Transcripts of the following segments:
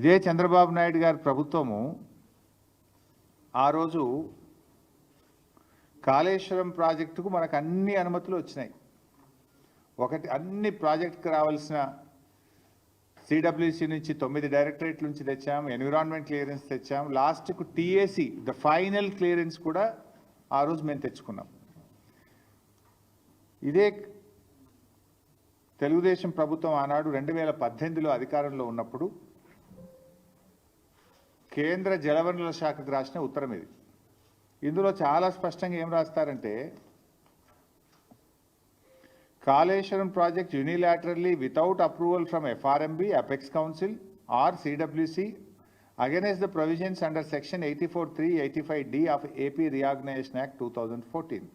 ఇదే చంద్రబాబు నాయుడు గారి ప్రభుత్వము ఆ రోజు కాళేశ్వరం ప్రాజెక్టుకు మనకు అన్ని అనుమతులు వచ్చినాయి. ఒకటి అన్ని ప్రాజెక్టుకు రావాల్సిన సిడబ్ల్యూసి నుంచి తొమ్మిది డైరెక్టరేట్ నుంచి తెచ్చాం ఎన్విరాన్మెంట్ క్లియరెన్స్ తెచ్చాం లాస్ట్కు టీఏసి ద ఫైనల్ క్లియరెన్స్ కూడా ఆ రోజు మేము తెచ్చుకున్నాం. ఇదే తెలుగుదేశం ప్రభుత్వం ఆనాడు రెండు వేల పద్దెనిమిదిలో అధికారంలో ఉన్నప్పుడు కేంద్ర జలవనరుల శాఖకు రాసిన ఉత్తరం ఇది. ఇందులో చాలా స్పష్టంగా ఏం రాస్తారంటే Kaleshwaram project unilaterally without approval from FRMB apex council or CWC against the provisions under section eighty four three eighty five D of AP reorganisation act two thousand fourteen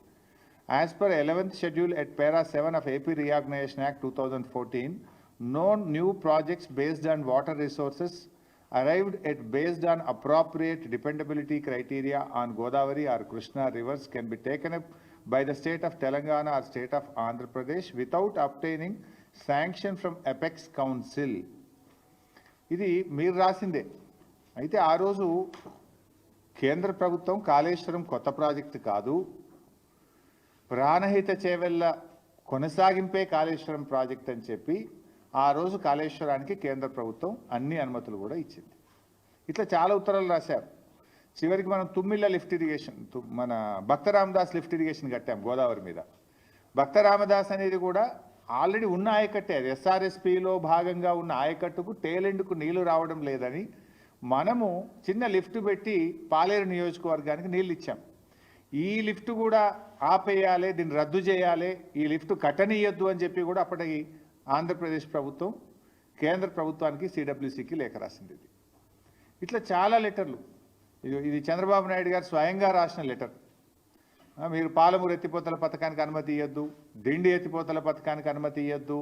As per 11th schedule at para 7 of AP Reorganization Act 2014, no new projects based on water resources arrived at based on appropriate dependability criteria on Godavari or Krishna rivers can be taken up by the state of Telangana or state of Andhra Pradesh without obtaining sanction from Apex Council. ఇది మీరు రాసిందే అయితే ఆ రోజు కేంద్ర ప్రభుత్వం కాళేశ్వరం కొత్త project కాదు ప్రాణహిత చేవెళ్ళ కొనసాగింపే కాళేశ్వరం ప్రాజెక్ట్ అని చెప్పి ఆ రోజు కాళేశ్వరానికి కేంద్ర ప్రభుత్వం అన్ని అనుమతులు కూడా ఇచ్చింది. ఇట్లా చాలా ఉత్తరాలు రాశారు. చివరికి మనం తుమ్మిళ్ళ లిఫ్ట్ ఇరిగేషన్ తు- మన భక్త రామదాస్ లిఫ్ట్ ఇరిగేషన్ కట్టాం గోదావరి మీద. భక్త రామదాస్ అనేది కూడా ఆల్రెడీ ఉన్న ఆయకట్టే. అది ఎస్ఆర్ఎస్పిలో భాగంగా ఉన్న ఆయకట్టుకు టేలెండ్కు నీళ్ళు రావడం లేదని మనము చిన్న లిఫ్ట్ పెట్టి పాలేరు నియోజకవర్గానికి నీళ్ళు ఇచ్చాం. ఈ లిఫ్ట్ కూడా ఆపేయాలి దీన్ని రద్దు చేయాలి ఈ లిఫ్ట్ కట్టనీయొద్దు అని చెప్పి కూడా అప్పటికి ఆంధ్రప్రదేశ్ ప్రభుత్వం కేంద్ర ప్రభుత్వానికి సిడబ్ల్యూసికి లేఖ రాసింది ఇది. ఇట్లా చాలా లెటర్లు. ఇది ఇది చంద్రబాబు నాయుడు గారు స్వయంగా రాసిన లెటర్. మీరు పాలమూరు ఎత్తిపోతల పథకానికి అనుమతి ఇవ్వద్దు దిండి ఎత్తిపోతల పథకానికి అనుమతి ఇవ్వద్దు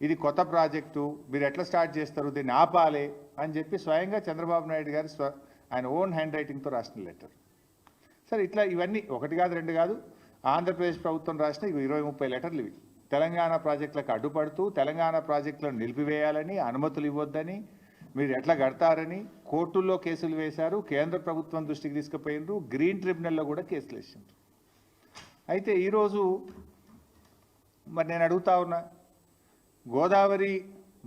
ఇది కొత్త ప్రాజెక్టు మీరు ఎట్లా స్టార్ట్ చేస్తారు దీన్ని ఆపాలి అని చెప్పి స్వయంగా చంద్రబాబు నాయుడు గారు స్వ ఆయన ఓన్ హ్యాండ్ రైటింగ్తో రాసిన లెటర్. సరే ఇట్లా ఇవన్నీ ఒకటి కాదు రెండు కాదు ఆంధ్రప్రదేశ్ ప్రభుత్వం రాసిన ఇవి ఇరవై ముప్పై లెటర్లు ఇవి. తెలంగాణ ప్రాజెక్టులకు అడ్డుపడుతూ తెలంగాణ ప్రాజెక్టులను నిలిపివేయాలని అనుమతులు ఇవ్వొద్దని మీరు ఎట్లా కడతారని కోర్టుల్లో కేసులు వేశారు కేంద్ర ప్రభుత్వం దృష్టికి తీసుకుపోయినరు గ్రీన్ ట్రిబ్యునల్లో కూడా కేసులు వేసిండ్రు. అయితే ఈరోజు మరి నేను అడుగుతా ఉన్నా గోదావరి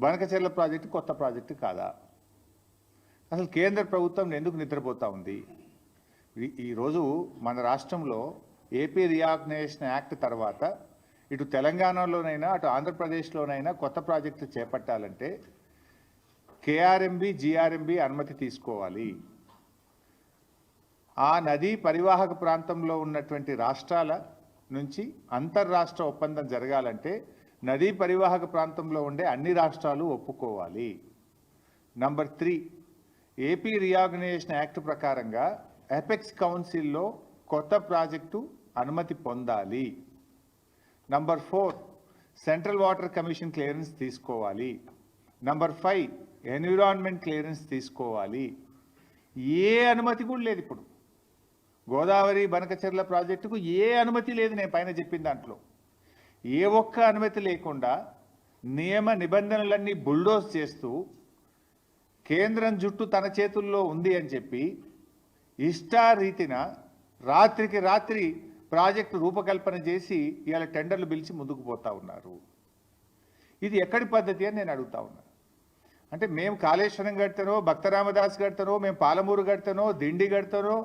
బనకచెర్ల ప్రాజెక్టు కొత్త ప్రాజెక్టు కాదా? అసలు కేంద్ర ప్రభుత్వం ఎందుకు నిద్రపోతా ఉంది? ఈరోజు మన రాష్ట్రంలో ఏపీ రియాగ్నైజేషన్ యాక్ట్ తర్వాత ఇటు తెలంగాణలోనైనా అటు ఆంధ్రప్రదేశ్లోనైనా కొత్త ప్రాజెక్టు చేపట్టాలంటే కేఆర్ఎంబి జిఆర్ఎంబి అనుమతి తీసుకోవాలి. ఆ నదీ పరివాహక ప్రాంతంలో ఉన్నటువంటి రాష్ట్రాల నుంచి అంతర్రాష్ట్ర ఒప్పందం జరగాలంటే నదీ పరివాహక ప్రాంతంలో ఉండే అన్ని రాష్ట్రాలు ఒప్పుకోవాలి. Number three AP reorganisation act ప్రకారంగా ఎపెక్స్ కౌన్సిల్లో కొత్త ప్రాజెక్టు అనుమతి పొందాలి. Number four central water commission clearance తీసుకోవాలి. నంబర్ ఫైవ్ ఎన్విరాన్మెంట్ క్లియరెన్స్ తీసుకోవాలి. ఏ అనుమతి కూడా లేదు ఇప్పుడు. గోదావరి బనకచెర్ల ప్రాజెక్టుకు ఏ అనుమతి లేదు నేను పైన చెప్పిన దాంట్లో. ఏ ఒక్క అనుమతి లేకుండా నియమ నిబంధనలన్నీ బుల్డోజ్ చేస్తూ కేంద్రం జుట్టు తన చేతుల్లో ఉంది అని చెప్పి ఇష్టారీతిన రాత్రికి రాత్రి ప్రాజెక్టు రూపకల్పన చేసి ఇవాళ టెండర్లు పిలిచి ముందుకు పోతా ఉన్నారు. ఇది ఎక్కడి పద్ధతి అని నేను అడుగుతా ఉన్నాను అంటే మేము కాళేశ్వరం కడతానో భక్తరామదాస్ కడతానో మేము పాలమూరు కడతానో దిండి కడతానో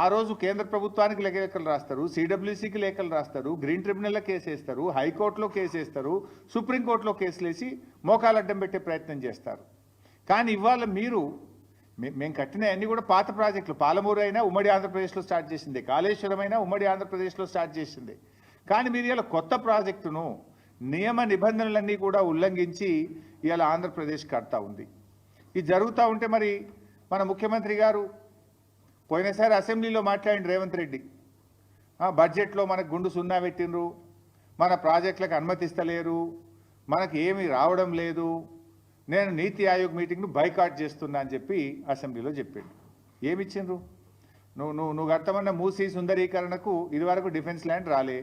ఆ రోజు కేంద్ర ప్రభుత్వానికి లేఖలు రాస్తారు సిడబ్ల్యూసీకి లేఖలు రాస్తారు గ్రీన్ ట్రిబ్యునల్లో కేసు వేస్తారు హైకోర్టులో కేసు వేస్తారు సుప్రీంకోర్టులో కేసులేసి మోకాలడ్డం మోకాలు అడ్డం పెట్టే ప్రయత్నం చేస్తారు. కానీ ఇవాళ మీరు మేము కట్టిన అన్ని కూడా పాత ప్రాజెక్టులు. పాలమూరు అయినా ఉమ్మడి ఆంధ్రప్రదేశ్లో స్టార్ట్ చేసింది. కాళేశ్వరం అయినా ఉమ్మడి ఆంధ్రప్రదేశ్లో స్టార్ట్ చేసింది. కానీ మీరు ఇలా కొత్త ప్రాజెక్టును నియమ నిబంధనలన్నీ కూడా ఉల్లంఘించి ఇవాళ ఆంధ్రప్రదేశ్ కడతా ఉంది. ఇది జరుగుతూ ఉంటే మరి మన ముఖ్యమంత్రి గారు పోయినసారి అసెంబ్లీలో మాట్లాడిన రేవంత్ రెడ్డి బడ్జెట్లో మనకు గుండు సున్నా పెట్టిండ్రు మన ప్రాజెక్టులకు అనుమతిస్తలేరు మనకి ఏమి రావడం లేదు నేను నీతి ఆయోగ్ మీటింగ్ను బైకాట్ చేస్తున్నా అని చెప్పి అసెంబ్లీలో చెప్పిండు. ఏమిచ్చిండ్రు? నువ్వు నువ్వు నువ్వు కడతామన్న మూసీ సుందరీకరణకు ఇదివరకు డిఫెన్స్ ల్యాండ్ రాలే.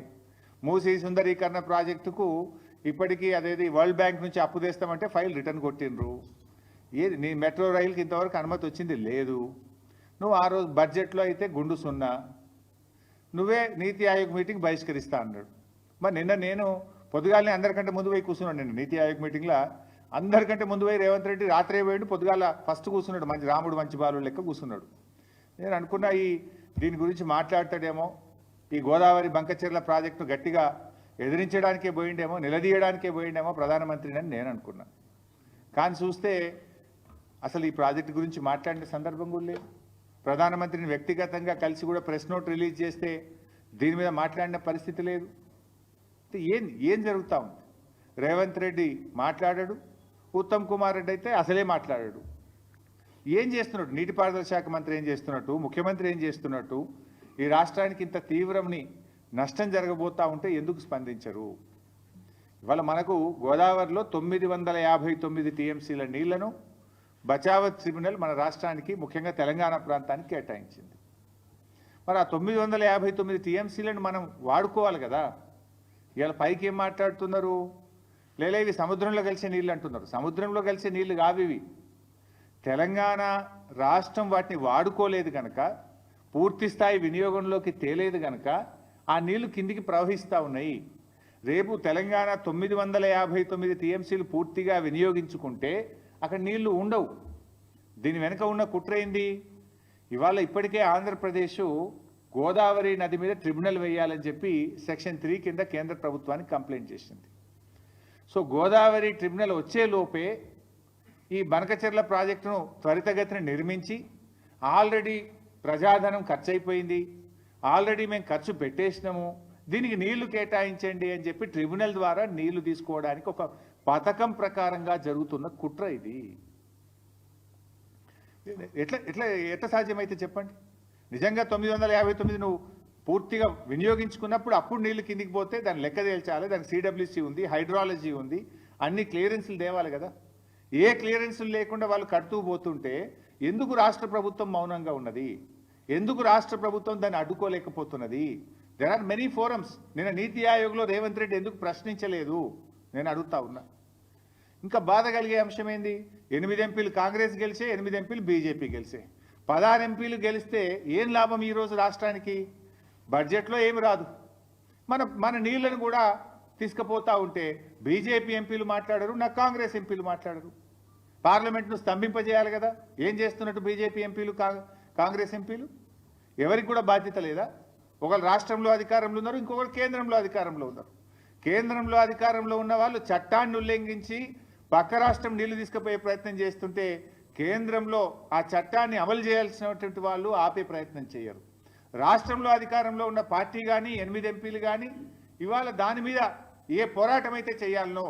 మూసీ సుందరీకరణ ప్రాజెక్టుకు ఇప్పటికీ అదేది వరల్డ్ బ్యాంక్ నుంచి అప్పు తెస్తామంటే ఫైల్ రిటర్న్ కొట్టిండ్రు. ఏది నీ మెట్రో రైలుకి ఇంతవరకు అనుమతి వచ్చింది లేదు. నువ్వు ఆ రోజు బడ్జెట్లో అయితే గుండు సున్నా. నువ్వే నీతి ఆయోగ్ మీటింగ్ బహిష్కరిస్తా అన్నాడు. మరి నిన్న నేను పొద్దుగాలని అందరికంటే ముందు పోయి కూర్చున్నాను నిన్న నీతి ఆయోగ్ మీటింగ్లో. అందరికంటే ముందు పోయి రేవంత్ రెడ్డి రాత్రే పోయిండు పొద్దుగాల ఫస్ట్ కూర్చున్నాడు మంచి రాముడు మంచి బాలు లెక్క కూర్చున్నాడు. నేను అనుకున్నా ఈ దీని గురించి మాట్లాడతాడేమో ఈ గోదావరి బంకచెర్ల ప్రాజెక్టు గట్టిగా ఎదిరించడానికే పోయిండేమో నిలదీయడానికే పోయిండేమో ప్రధానమంత్రిని అని నేను అనుకున్నా. కానీ చూస్తే అసలు ఈ ప్రాజెక్టు గురించి మాట్లాడిన సందర్భం కూడా లేదు. ప్రధానమంత్రిని వ్యక్తిగతంగా కలిసి కూడా ప్రెస్ నోట్ రిలీజ్ చేస్తే దీని మీద మాట్లాడిన పరిస్థితి లేదు. ఏం ఏం జరుగుతూ ఉంది? రేవంత్ రెడ్డి మాట్లాడాడు ఉత్తమ్ కుమార్ రెడ్డి అయితే అసలే మాట్లాడాడు. ఏం చేస్తున్నాడు నీటిపారుదల శాఖ మంత్రి ఏం చేస్తున్నట్టు? ముఖ్యమంత్రి ఏం చేస్తున్నట్టు? ఈ రాష్ట్రానికి ఇంత తీవ్రంని నష్టం జరగబోతా ఉంటే ఎందుకు స్పందించరు? ఇవాళ మనకు గోదావరిలో తొమ్మిది వందల యాభై తొమ్మిది టీఎంసీల నీళ్ళను బచావత్ ట్రిబ్యునల్ మన రాష్ట్రానికి ముఖ్యంగా తెలంగాణ ప్రాంతానికి కేటాయించింది. మరి ఆ తొమ్మిది వందల యాభై తొమ్మిది టీఎంసీలను మనం వాడుకోవాలి కదా? ఇవాళ పైకి ఏం మాట్లాడుతున్నారు? లేదా ఇవి సముద్రంలో కలిసే నీళ్ళు అంటున్నారు. సముద్రంలో కలిసే నీళ్ళు కావు ఇవి. తెలంగాణ రాష్ట్రం వాటిని వాడుకోలేదు కనుక పూర్తి స్థాయి వినియోగంలోకి తేలేదు కనుక ఆ నీళ్ళు కిందికి ప్రవహిస్తూ ఉన్నాయి. రేపు తెలంగాణ తొమ్మిది వందల యాభై తొమ్మిది టీఎంసీలు పూర్తిగా వినియోగించుకుంటే అక్కడ నీళ్ళు ఉండవు. దీని వెనుక ఉన్న కుట్ర ఏంది? ఇవాళ ఇప్పటికే ఆంధ్రప్రదేశ్ గోదావరి నది మీద ట్రిబ్యునల్ వేయాలని చెప్పి సెక్షన్ త్రీ కింద కేంద్ర ప్రభుత్వానికి కంప్లైంట్ చేసింది. సో గోదావరి ట్రిబ్యునల్ వచ్చే లోపే ఈ బనకచెర్ల ప్రాజెక్టును త్వరితగతిన నిర్మించి ఆల్రెడీ ప్రజాధనం ఖర్చు అయిపోయింది ఆల్రెడీ మేము ఖర్చు పెట్టేసినాము. దీనికి నీళ్ళు కేటాయించండి అని చెప్పి ట్రిబ్యునల్ ద్వారా నీళ్ళు తీసుకోవడానికి ఒక పథకం ప్రకారంగా జరుగుతున్న కుట్ర ఇది. ఎట్లా ఎట్లా ఎట్లా సాధ్యమైతే చెప్పండి? నిజంగా తొమ్మిది వందల యాభై తొమ్మిది నువ్వు పూర్తిగా వినియోగించుకున్నప్పుడు అప్పుడు నీళ్ళు కిందికి పోతే దాన్ని లెక్క తేల్చాలి. దానికి సిడబ్ల్యూసీ ఉంది హైడ్రాలజీ ఉంది. అన్ని క్లియరెన్స్లు తేవాలి కదా. ఏ క్లియరెన్స్లు లేకుండా వాళ్ళు కడుతూ పోతుంటే ఎందుకు రాష్ట్ర ప్రభుత్వం మౌనంగా ఉన్నది? ఎందుకు రాష్ట్ర ప్రభుత్వం దాన్ని అడ్డుకోలేకపోతున్నది? దెర్ ఆర్ మెనీ ఫోరమ్స్ నేను నీతి ఆయోగ్లో రేవంత్ రెడ్డి ఎందుకు ప్రశ్నించలేదు? నేను అడుగుతా ఉన్నా. ఇంకా బాధ కలిగే అంశం ఏంది? ఎనిమిది ఎంపీలు కాంగ్రెస్ గెలిచే ఎనిమిది ఎంపీలు బీజేపీ గెలిచే. పదహారు ఎంపీలు గెలిస్తే ఏం లాభం ఈరోజు రాష్ట్రానికి? బడ్జెట్లో ఏమి రాదు. మన మన నీళ్ళను కూడా తీసుకుపోతా ఉంటే బీజేపీ ఎంపీలు మాట్లాడరు నా కాంగ్రెస్ ఎంపీలు మాట్లాడరు. పార్లమెంట్ను స్తంభింపజేయాలి కదా. ఏం చేస్తున్నట్టు బీజేపీ ఎంపీలు కా- కాంగ్రెస్ ఎంపీలు? ఎవరికి కూడా బాధ్యత లేదా? ఒకరు రాష్ట్రంలో అధికారంలో ఉన్నారు ఇంకొకరు కేంద్రంలో అధికారంలో ఉన్నారు. కేంద్రంలో అధికారంలో ఉన్న వాళ్ళు చట్టాన్ని ఉల్లంఘించి పక్క రాష్ట్రం నీళ్ళు తీసుకుపోయే ప్రయత్నం చేస్తుంటే కేంద్రంలో ఆ చట్టాన్ని అమలు చేయాల్సినటువంటి వాళ్ళు ఆపే ప్రయత్నం చేయరు. రాష్ట్రంలో అధికారంలో ఉన్న పార్టీ కానీ ఎనిమిది ఎంపీలు కానీ ఇవాళ దాని మీద ఏ పోరాటం అయితే చేయాలనో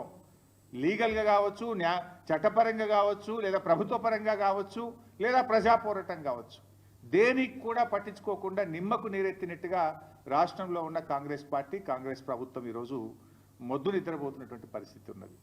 లీగల్గా కావచ్చు న్యా చట్టపరంగా కావచ్చు లేదా ప్రభుత్వ పరంగా కావచ్చు లేదా ప్రజా పోరాటం కావచ్చు దేనికి కూడా పట్టించుకోకుండా నిమ్మకు నీరెత్తినట్టుగా రాష్ట్రంలో ఉన్న కాంగ్రెస్ పార్టీ కాంగ్రెస్ ప్రభుత్వం ఈరోజు మొద్దు నిద్రపోతున్నటువంటి పరిస్థితి ఉన్నది.